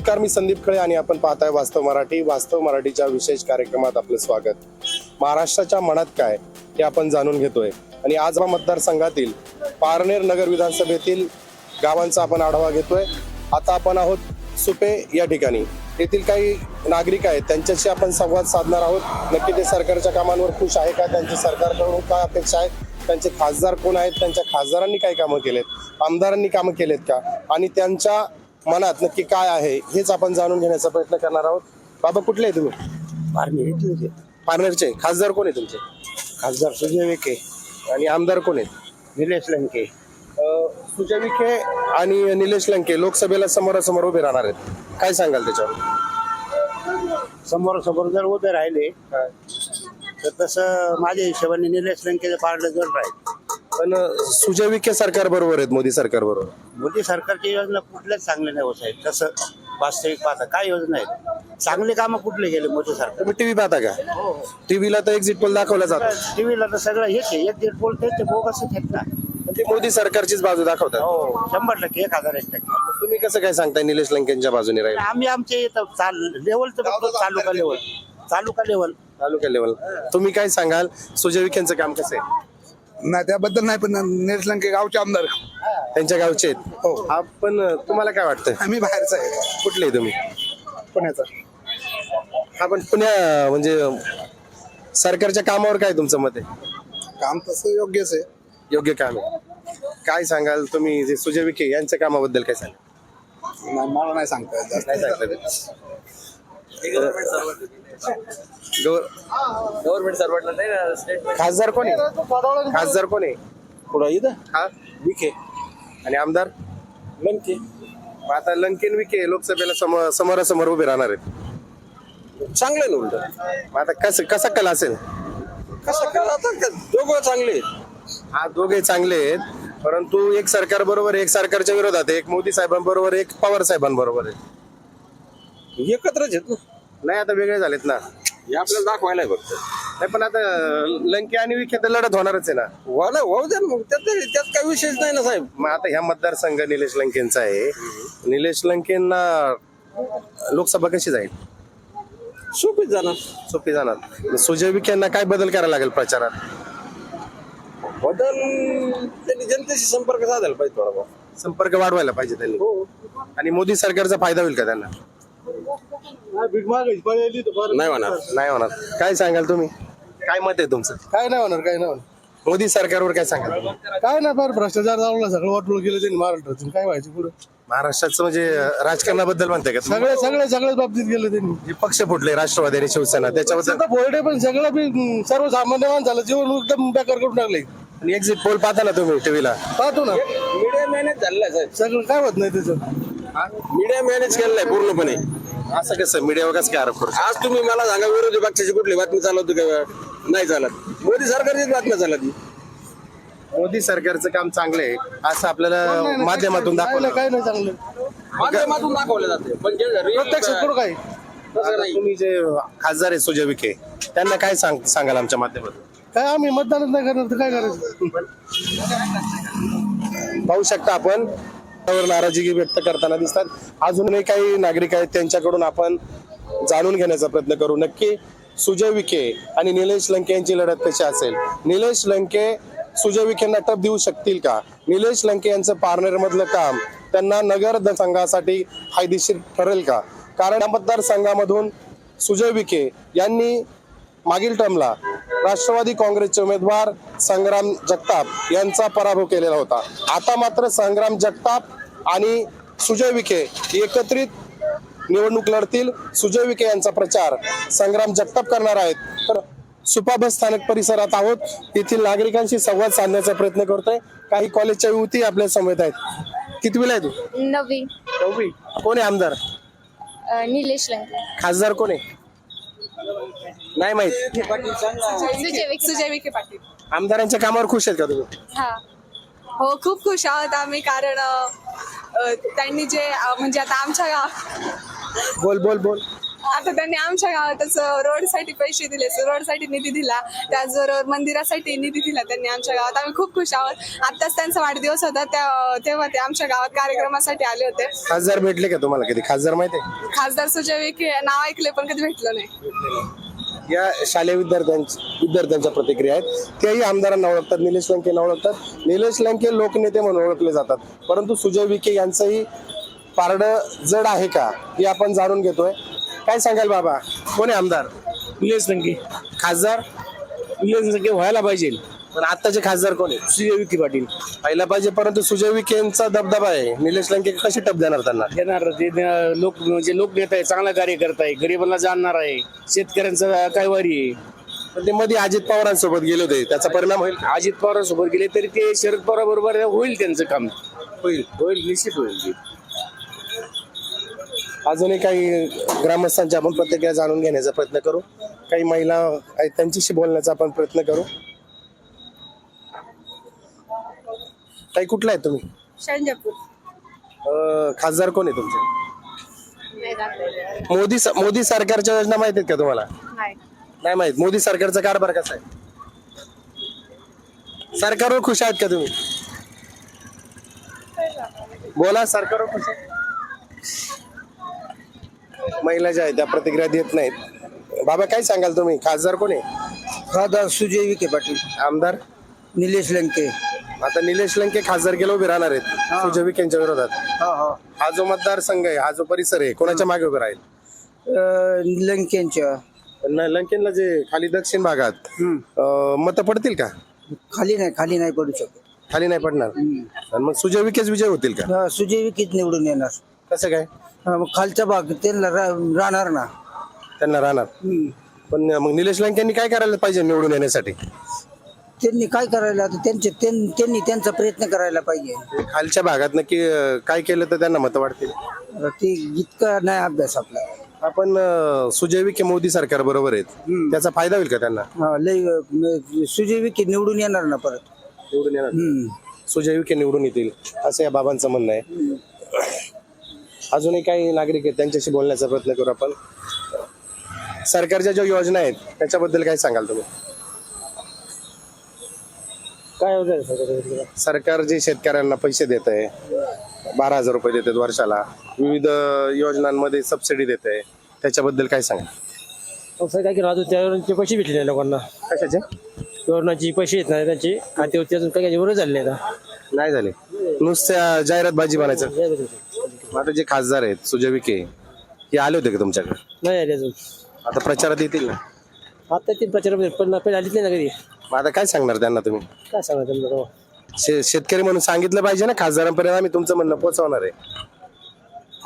नमस्कार मी संदीप खळे आणि आपण पाहताय वास्तव मराठी. वास्तव मराठीच्या विशेष कार्यक्रमात आपलं स्वागत. महाराष्ट्राच्या मनात काय हे आपण जाणून घेतोय. आणि आज हा मतदारसंघातील पारनेर नगर विधानसभेतील गावांचा आपण आढावा घेतोय. आता आपण आहोत सुपे या ठिकाणी. येथील काही नागरिक आहेत त्यांच्याशी आपण संवाद साधणार आहोत. नक्की ते सरकारच्या कामांवर खुश आहे का? त्यांची सरकारकडून काय अपेक्षा आहेत त्यांचे खासदार कोण आहेत? त्यांच्या खासदारांनी काय कामं केलेत? आमदारांनी कामं केलेत का? आणि त्यांच्या मनात नक्की काय आहे हेच आपण जाणून घेण्याचा प्रयत्न करणार आहोत. बाबा कुठले आहे तुम्ही? पारनेर पारनेरचे. खासदार कोण आहे तुमचे? खासदार सुजय विखे. आणि आमदार कोण आहेत? निलेश लंके. अं, सुजय विखे आणि निलेश लंके लोकसभेला समोरासमोर उभे राहणार आहेत. काय सांगाल त्याच्यावर? समोर समोर जर उभे राहिले तर तसं माझ्या हिशोबाने निलेश लंकेचं पारडं जड राहील पण सुजय विखे सरकार बरोबर आहेत मोदी सरकार बरोबर? मोदी सरकारची योजना कुठल्याच चांगल्या नाही होत साहेब. तसं वास्तविक पाहता काय योजना आहेत? चांगले कामं कुठले गेले मोदी सरकार? तुम्ही टीव्ही पाहता का? टीव्हीला तर एक्झिट पोल दाखवला जातो. टीव्हीला तर सगळं हेच आहे. एक दीड बोलते ते बोगसच आहेत ना. पण ते मोदी सरकारचीच बाजू दाखवतात. हो शंभर टक्के एक हजार एक टक्के. तुम्ही कसं काय सांगताय निलेश लंकेंच्या बाजूने राहील? आम्ही आमचे इथं चाल लेवल तर फक्त taluka level taluka level taluka level तुम्ही काय सांगाल? सुजय विखेंचं काम कसं आहे? नाही त्याबद्दल नाही पण निलेश लंके गावचे आमदार. त्यांच्या गावचे आहेत. हो. आपण तुम्हाला काय वाटतं आम्ही बाहेरचा आहे. कुठले तुम्ही? पुण्याचा. आपण पुण्या म्हणजे सरकारच्या कामावर काय तुमचं मत आहे? काम तसं योग्यच आहे. योग्य काम आहे. काय सांगाल तुम्ही जे सुजय विखे यांच्या कामाबद्दल काय सांगाल? नाही, मला नाही सांगता येत जास्त. काय सांगता गव्हर्नमेंट सर्वंटला नाही ना स्टेट खासदार कोण आहे? खासदार कोण आहे? पुढं इथं? हा? विखे. आणि आमदार? लंके. मग आता लंकेन विखे लोकसभेला समोर समोरासमोर उभे राहणार आहेत. चांगले ना उलट. मग आता कसं कसा कल असेल? कसं केलं आता? का दोघं चांगले आहेत. हा दोघे चांगले आहेत. परंतु एक सरकार बरोबर एक सरकारच्या विरोधात आहे. एक मोदी साहेबांबरोबर एक पवार साहेबांबरोबर आहे. एकत्रच आहेत ना. नाही आता वेगळे झालेत ना. हे आपल्याला दाखवायला आहे फक्त. नाही पण आता लंके आणि विखे तर लढत होणारच आहे ना. ना होऊ द्या ना मग. त्यात त्यात काही विशेष नाही ना साहेब. मग आता ह्या मतदारसंघ निलेश लंकेंचा आहे. निलेश लंकेंना लोकसभा कशी जाईल? सोपीच जाणार. सोपी जाणार. सुजय विखेंना काय बदल करायला लागेल प्रचारात? बदल त्यांनी जनतेशी संपर्क साधायला पाहिजे थोडा बहुत संपर्क वाढवायला पाहिजे त्यांनी. हो. आणि मोदी सरकारचा फायदा होईल का त्यांना? नाही होणार नाही होणार. काय सांगाल तुम्ही? काय मत आहे तुमचं? काय नाही होणार काय नाही होणार. मोदी सरकारवर काय सांगाल? काय नाही फार भ्रष्टाचार चालवला सगळं वाटोळ केलं त्यांनी महाराष्ट्रातून काय व्हायचं पुढे? महाराष्ट्राचं म्हणजे राजकारणाबद्दल म्हणताय का तुम्ही? सगळे सगळे सगळ्याच बाबतीत गेलं त्यांनी. जे पक्ष फुटले राष्ट्रवादी आणि शिवसेना. त्याच्याबद्दल आता बोर्डे पण सगळं बी हम्म, सर्वसामान्य माणसाला जीवन एकदम बेकार करून टाकले आणि एक्झिट पोल पाहता ना तुम्ही टीव्हीला पाहतो ना. मीडिया मॅनेज झालेला साहेब. सगळं काय होत नाही त्याचं? मीडिया मॅनेज केलेला आहे पूर्णपणे. असं कसं? मीडियावर कसं काय आरोप करू? आज तुम्ही मला सांगा विरोधी पक्षाची कुठली बातमी चालवते का? नाही चालत. मोदी सरकारचीच बातम्या चालत मोदी सरकारचं काम चांगलं आहे असं आपल्याला माध्यमातून दाखवलं. नाही काय नाही चांगलं माध्यमातून दाखवले जाते पण जे real प्रत्यक्षात कुठं काय? तसं आता नाही. तुम्ही जे खासदार आहे सुजय विखे त्यांना काय सांग सांगाल आमच्या माध्यमातून? काय आम्ही मतदानच नाही करणार तर काय करायचं? पाहू शकता आपण. त्यावर नाराजी व्यक्त करताना दिसतात. अजूनही काही नागरिक आहेत त्यांच्याकडून आपण जाणून घेण्याचा प्रयत्न करू. नक्की सुजय विखे आणि निलेश लंके यांची लढत कशी असेल? निलेश लंके सुजय विखेंना टप देऊ शकतील का? निलेश लंके यांचं पारनेर मधलं काम त्यांना नगर संघासाठी फायदेशीर ठरेल का? कारण या मतदारसंघामधून सुजय विखे यांनी मागील टर्मला राष्ट्रवादी काँग्रेसचे उमेदवार संग्राम जगताप यांचा पराभव केलेला होता. आता मात्र संग्राम जगताप आणि सुजय विखे एकत्रित निवडणूक लढतील. सुजय विखे यांचा प्रचार संग्राम जगताप करणार आहेत. तर सुपा बस स्थानक परिसरात आहोत. येथील नागरिकांशी संवाद साधण्याचा प्रयत्न करतोय. काही कॉलेजच्या युवती आपल्यासमोर आहेत. कितवीला आहे तू? नवी नववी. कोण आहे आमदार? अ, निलेश लंके खासदार कोण आहे? नाही माहीत. सुजय विखे सुजय विखे पाटील. आमदारांच्या कामावर खुश आहेत का तुम्ही? हा. हो खूप खुश आहोत आम्ही कारण अ, त्यांनी जे अ, म्हणजे आता आमच्या गा- बोल बोल बोल. आता त्यांनी आमच्या गावातच रोडसाठी पैसे दिले. रोडसाठी निधी दिला. त्याचबरोबर मंदिरासाठी निधी दिला त्यांनी आमच्या गावात. आम्ही खूप खुश आहोत. आत्ताच त्यांचा वाढदिवस होता. त्या तेव्हा ते आमच्या गावात कार्यक्रमासाठी आले होते. खासदार भेटले का तुम्हाला कधी? खासदार माहिती आहे? खासदार सुजय विखे नाव ऐकले पण कधी भेटलं नाही. या शालेय विद्यार्थ्यांच्या विद्यार्थ्यांच्या प्रतिक्रिया आहेत. त्याही आमदारांना ओळखतात निलेश लंकेंना ओळखतात. निलेश लंके लोकनेते म्हणून ओळखले जातात. परंतु सुजय विखे यांचंही पारड जड आहे का हे आपण जाणून घेतोय. काय सांगाल बाबा? कोण आहे आमदार? निलेश लंके. खासदार? निलेश लंके व्हायला पाहिजे. पण आत्ताचे खासदार कोण आहे सुजय विखे पाटील. पाहिला पाहिजे परंतु सुजय विखेंचा दबदबा आहे. निलेश लंके कशी टप देणार त्यांना? देणार ते न- लोक म्हणजे लोकनेता आहे चांगला कार्य करत आहे गरिबांना जाणणार आहे शेतकऱ्यांचा काय वारी आहे. पण ते मध्ये अजित पवारांसोबत गेले होते त्याचा परिणाम होईल? का? अजित पवारांसोबत गेले तरी ते शरद पवार बरोबर होईल त्यांचं काम. होईल. होईल निश्चित होईल. ते. अजूनही काही ग्रामस्थांची आपण प्रतिक्रिया जाणून घेण्याचा प्रयत्न करू. काही महिला आहेत त्यांच्याशी बोलण्याचा आपण प्रयत्न करू. काही कुठला आहे तुम्ही? शंजपूर. अं, खासदार कोण आहे तुमचे? मोदी स- मोदी सरकारच्या योजना माहीत आहेत का तुम्हाला? नाही. नाही माहीत. मोदी सरकारचा कारभार कसा आहे? सरकारवर खुश आहात का तुम्ही? बोला सरकारवर खुश आहे महिला ज्या आहेत त्या प्रतिक्रिया देत नाहीत. बाबा काय सांगाल तुम्ही? खासदार कोण आहे? खासदार सुजय विखे पाटील. आमदार? निलेश लंके. आता निलेश लंके खासदार केलं उभे राहणार आहेत. सुजय विखेंच्या विरोधात. हा जो मतदारसंघ आहे हा जो परिसर आहे कोणाच्या मागे उभे राहील? लंकेंच्या. लंकेनला जे खाली दक्षिण भागात मत पडतील का? खाली नाही खाली नाही पडू शकत. खाली नाही पडणार. आणि मग सुजय विखेच विजय होतील का? हा, सुजय विखेच निवडून येणार. कसं काय? हा, मग खालचा भाग त्यांना रा- राहणार ना. त्यांना राहणार. पण मग निलेश लंकेंनी काय करायला पाहिजे निवडून येण्यासाठी? त्यांनी काय करायला आता त्यांचे त्यां- त्यांनी त्यांचा प्रयत्न करायला पाहिजे. खालच्या भागात नक्की अं, काय केलं तर त्यांना मत वाढतील? आता ते इतका नाही अभ्यास आपला. आपण अं, सुजय विखे मोदी सरकार बरोबर आहेत. त्याचा फायदा होईल का त्यांना? हा, लय अं, सुजय विखे निवडून येणार ना परत. निवडून येणार. हम्म. सुजय विखे निवडून येतील असं या बाबांचं म्हणणं आहे. अजूनही काही नागरिक आहेत त्यांच्याशी बोलण्याचा प्रयत्न करू आपण. सरकारच्या ज्या योजना आहेत त्याच्याबद्दल काय सांगाल तुम्ही? काय होतं सरकार जे शेतकऱ्यांना पैसे देत आहे बारा हजार रुपये देतात वर्षाला विविध योजनांमध्ये सबसिडी देत आहे त्याच्याबद्दल काय सांगा असं काय की राजू त्यावरचे पैसे भेटले नाही लोकांना. कशाचे? कोरोनाची पैसे येत नाही त्यांचे. खात्यावरती अजून काही बरोबर झाले नाही. नाही झाले. नुसत्या जाहिरात बाजी बनायचं आता जे खासदार आहेत सुजय विखे हे आले होते का तुमच्याकडे? नाही आले अजून. आता प्रचारात येतील ना? आता तीन प्रचार पण आलीच नाही ना कधी. मग आता काय सांगणार त्यांना तुम्ही? काय सांगा त्यांना शे- शेतकरी म्हणून सांगितलं पाहिजे ना खासदारांपर्यंत आम्ही तुमचं म्हणणं पोहोचवणार आहे.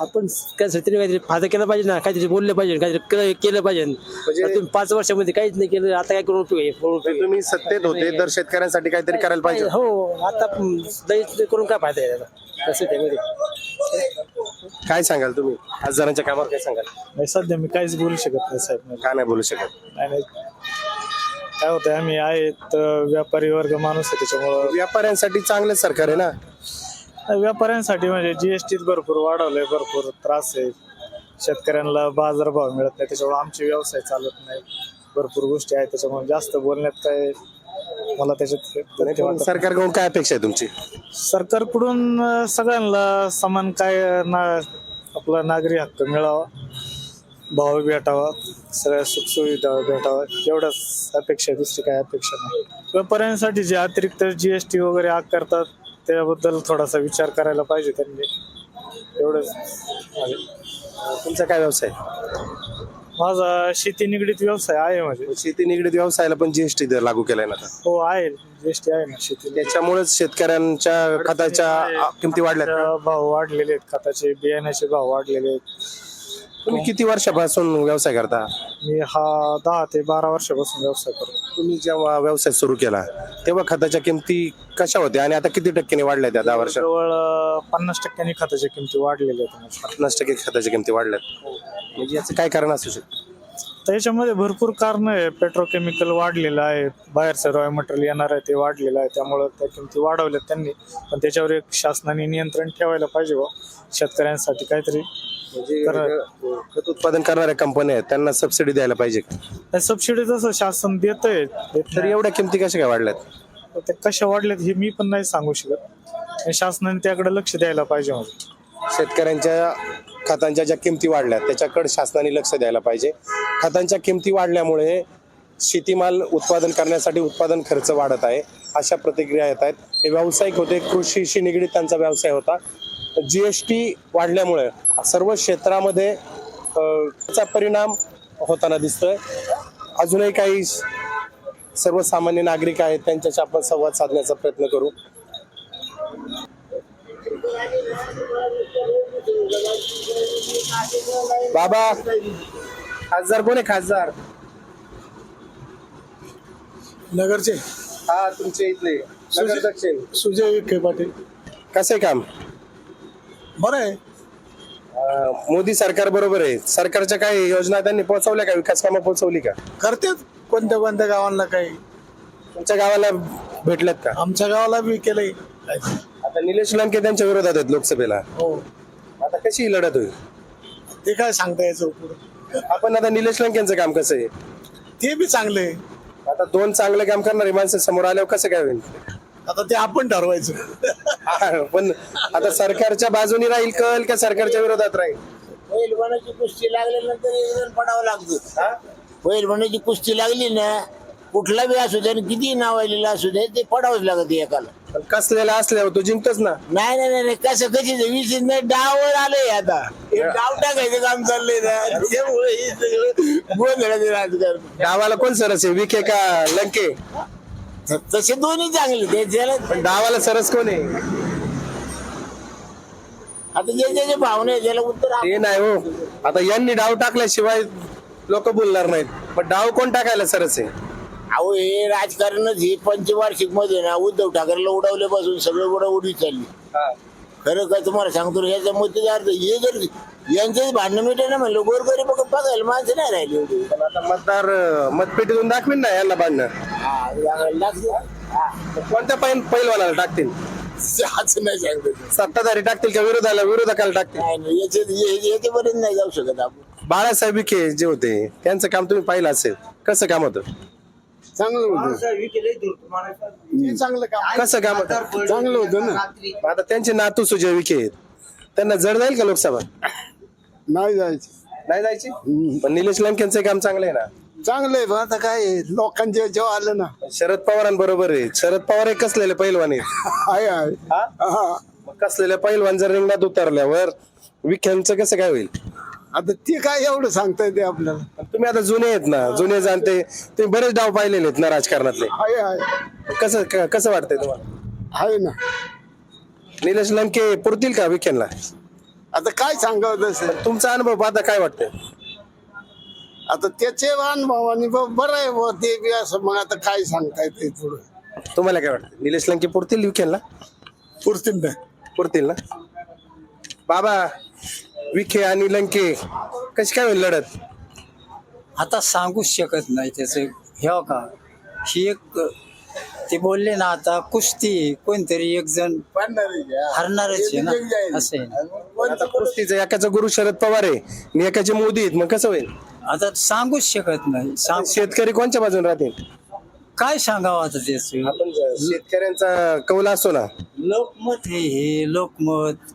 आपण काय तरी काहीतरी फायदा केला पाहिजे ना काहीतरी बोलले पाहिजे काहीतरी केलं- केलं पाहिजे. आता तुम्ही पाच वर्षामध्ये काहीच नाही केलं आता काय करून उपयोग आहे? करून उपयोग तर तुम्ही सत्तेत होते तर शेतकऱ्यांसाठी काहीतरी करायला पाहिजे. हो आता दही करून काय फायदा आहे त्याचा? कसं त्यामध्ये काय सांगाल तुम्ही? खासदारांच्या कामावर काय सांगाल? नाही सध्या मी काहीच बोलू शकत नाही साहेब. का नाही बोलू शकत? नाही नाही. काय होतंय आम्ही आहेत अं, व्यापारी वर्ग माणूस आहे त्याच्यामुळं. व्यापाऱ्यांसाठी चांगलं सरकार आहे ना? व्यापाऱ्यांसाठी म्हणजे जीएसटी भरपूर वाढवलंय भरपूर त्रास आहे. शेतकऱ्यांना बाजारभाव मिळत नाही त्याच्यामुळे आमचे व्यवसाय चालत नाही. भरपूर गोष्टी आहेत त्याच्यामुळे जास्त बोलण्यात काय मला त्याच्यात तथ्य वाटत नाही. सरकारकडून काय अपेक्षा आहे तुमची? सरकारकडून अं, सगळ्यांना समान काय ना आपला नागरी हक्क मिळावा. भाव भेटावा सगळ्या सुखसुविधा भेटावा एवढ्याच अपेक्षा दुसरी काय अपेक्षा नाही. व्यापाऱ्यांसाठी जे अतिरिक्त जीएसटी वगैरे आकारतात त्याबद्दल थोडासा विचार करायला पाहिजे त्यांनी. एवढंच. तुमचा काय व्यवसाय? माझा शेती निगडीत व्यवसाय आहे म्हणजे शेती निगडीत व्यवसायाला पण जीएसटी लागू केलाय ना आता. हो आहे. जीएसटी आहे ना शेती त्याच्यामुळेच शेतकऱ्यांच्या खताच्या किमती वाढल्या भाव वाढलेले आहेत. खताचे बियाण्याचे भाव वाढलेले आहेत. तुम्ही किती वर्षापासून व्यवसाय करता? मी हा दहा ते बारा वर्षापासून व्यवसाय करतो. तुम्ही जेव्हा व्यवसाय सुरू केला तेव्हा खताच्या किमती कशा होत्या आणि आता किती टक्क्याने वाढल्या त्या दहा वर्षात? जवळ पन्नास टक्क्यांनी खताच्या किमती वाढलेल्या आहेत. पन्नास टक्के खताच्या किमती वाढल्यात. म्हणजे याचं काय कारण असू शकतं? तर याच्यामध्ये भरपूर कारण आहे. पेट्रोकेमिकल वाढलेलं आहे. बाहेरचं रॉय मटेरियल येणार आहे ते वाढलेलं आहे. त्यामुळं त्या किमती वाढवल्यात त्यांनी. पण त्याच्यावर एक शासनाने नियंत्रण ठेवायला पाहिजे बा शेतकऱ्यांसाठी काहीतरी म्हणजे खत उत्पादन करणाऱ्या कंपन्या आहेत त्यांना सबसिडी द्यायला पाहिजे सबसिडी तसं शासन देत आहे तर एवढ्या किमती कशा काय वाढल्यात? ते कशा वाढल्यात हे मी पण नाही सांगू शकत. आणि शासनाने त्याकडे लक्ष द्यायला पाहिजे म्हणजे शेतकऱ्यांच्या खतांच्या ज्या किमती वाढल्या त्याच्याकडे शासनाने लक्ष द्यायला पाहिजे. खतांच्या किमती वाढल्यामुळे शेतीमाल उत्पादन करण्यासाठी उत्पादन खर्च वाढत आहे अशा प्रतिक्रिया येत आहेत. हे व्यावसायिक होते कृषीशी निगडीत त्यांचा व्यवसाय होता. जी एस टी वाढल्यामुळे सर्व क्षेत्रामध्ये त्याचा परिणाम होताना दिसतोय. अजूनही काही सर्वसामान्य नागरिक आहेत त्यांच्याशी आपण संवाद साधण्याचा प्रयत्न करू. बाबा खासदार कोण आहे खासदार? नगरचे. हा तुमचे इथले. नगर दक्षिण. सुजय विखे पाटील. कसं आहे काम? बरं आहे. अं, मोदी सरकार बरोबर आहे. सरकारच्या काही योजना त्यांनी पोहोचवल्या का? विकास कामं पोहोचवली का? करतेच कोणत्या कोणत्या गावांना काही. तुमच्या गावाला भेटल्यात का? आमच्या गावाला बी केलंय. आता निलेश लंके त्यांच्या विरोधात आहेत लोकसभेला. हो. आता कशी ही लढत होईल? ते काय सांगता यायचं पुढं? आपण आता निलेश लंकेंचं काम कसं आहे? ते बी चांगले आता दोन चांगले काम करणारी माणसं समोर आल्यावर कसं काय होईल? आता ते आपण ठरवायचं. हा, पण आता सरकारच्या बाजूनी राहील कल का सरकारच्या विरोधात राहील? पहिलवानाची कुस्ती लागल्यानंतर एक जण पडावं लागतं. पहिलवानाची कुस्ती लागली ना कुठला बी असू दे आणि किती नाव आलेलं असू दे ते पडावंच लागत एकाला. पण कसलेला असल्यावर तो जिंकतोच ना. नाही नाही नाही कसं कशी वीस नाही डाववर आलंय आता. हे डाव टाकायचं काम चाललंय ना. त्यामुळे हे सगळं गोंधळाचं राजकारण. डावाला कोण सरस आहे विखे का लंके? तसे दोन्ही चांगले ते पण डावाला सरस कोण आहे? आता जे ज्याचे भावना आहे त्याला उत्तर आप- ते नाही हो. आता यांनी डाव टाकल्याशिवाय लोक बोलणार नाहीत. पण डाव कोण टाकायला सरस आहे? अहो हे राजकारणच हे पंचवार्षिकमध्ये ना उद्धव ठाकरेला उडवल्यापासून सगळं उडा उडी चालली. खरं काय तुम्हाला सांगतो याचा मतदार हे जर यांचंच भांडणं मिटे ना म्हणलं गोरगरी बघ बघायला माणसं नाही राहिली एवढी. पण आता मतदार अं, मतपेटीतून दाखवीन ना यांना बांधणं हा, सांगायला लागतं. हा, कोणत्या पैल पैलवानाला टाकतील? असं नाही सांगतो. सत्ताधारी टाकतील का विरोधाला विरोधकाला टाकतील? नाही नाही याचे- हे- याच्यापर्यंत नाही जाऊ शकत आपण. बाळासाहेब विखे जे होते त्यांचं काम तुम्ही पाहिलं असेल. कसं काम होतं? चांगलं होतं. चांगलं काम कसं काम होतं? चांगलं होतं ना. आता त्यांचे नातू सुजय विखे आहेत. त्यांना जड जाईल का लोकसभा? नाही जायचं. नाही जायची? पण निलेश लंकेंचं काम चांगलं आहे ना? चांगलं आहे पण आता काय आहे, लोकांच्या जेव्हा आलं ना. शरद पवारांबरोबर आहे. शरद पवार हे कसलेले पैलवान आहेत? आहे आहे. हा? हा. मग कसलेले पैलवान जर रिंगणात उतरल्यावर विख्यांचं कसं काय होईल? आता ते काय एवढं सांगता येते आपल्याला? तुम्ही आता जुने आहेत ना जुने जाणते. तुम्ही बरेच डाव पाहिलेले आहेत ना राजकारणातले. आहे आहे कसं क- कसं वाटतंय तुम्हाला? आहे ना. निलेश लंके पुरतील का विखेंना आता काय सांगावं तसं? तुमचा अनुभव पाहता काय वाटतंय? आता त्याचे अनुभवाने ब- बरं आहे बुवा ते बी असं मग आता काय सांगता येते पुढं तुम्हाला काय वाटतं निलेश लंके पुरतील विखेंना पुरतील ना. पुरतील ना? बाबा विखे आणि लंके कशी काय होईल लढत? आता सांगूच शकत नाही त्याचं. हे हो का ही एक ते बोलले ना आता कुस्ती कोणतरी एक जण हरणारच आहे ना. असं आहे ना. आता कुस्तीचं एकाचा गुरु शरद पवार आहे आणि एकाचे मोदी आहेत मग कसं होईल? आता सांगूच शकत नाही. सांग शेतकरी कोणच्या बाजून राहतील? काय सांगावं आता त्याच? आपण शेतकऱ्यांचा कौल असतो ना. लोकमत हे हे लोकमत.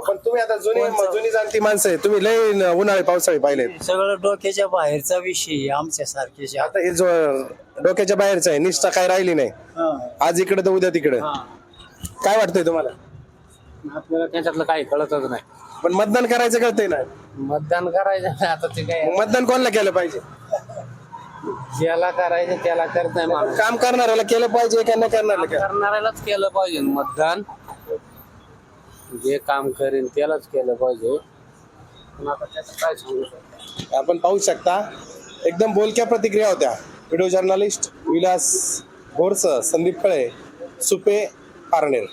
पण तुम्ही आता जुनी जुनी जाणती माणसं आहे तुम्ही लय न- उन्हाळे पावसाळे पाहिलेत. सगळं डोक्याच्या बाहेरचा विषय आहे आमच्या सारखेच्या. आता हे जो डोक्याच्या बाहेरचं आहे निष्ठा काय राहिली नाही. आज इकडे तर उद्या तिकडे. काय वाटतंय तुम्हाला? आपल्याला त्याच्यातलं काही कळतच नाही. पण मतदान करायचं कळतंय ना. मतदान करायचं नाही आता ते काय मतदान कोणाला केलं पाहिजे? ज्याला करायचं त्याला करत नाही माणूस. काम करणाऱ्याला केलं पाहिजे का न करणाऱ्याला करणाऱ्यालाच केलं पाहिजे मतदान. जे काम करेन त्यालाच केलं पाहिजे. पण आता त्याचं काय सांगू शकतो? आपण पाहू शकता एकदम बोलक्या प्रतिक्रिया होत्या. Video journalist Vilas Bhoras Sandeep Phale Supe Parner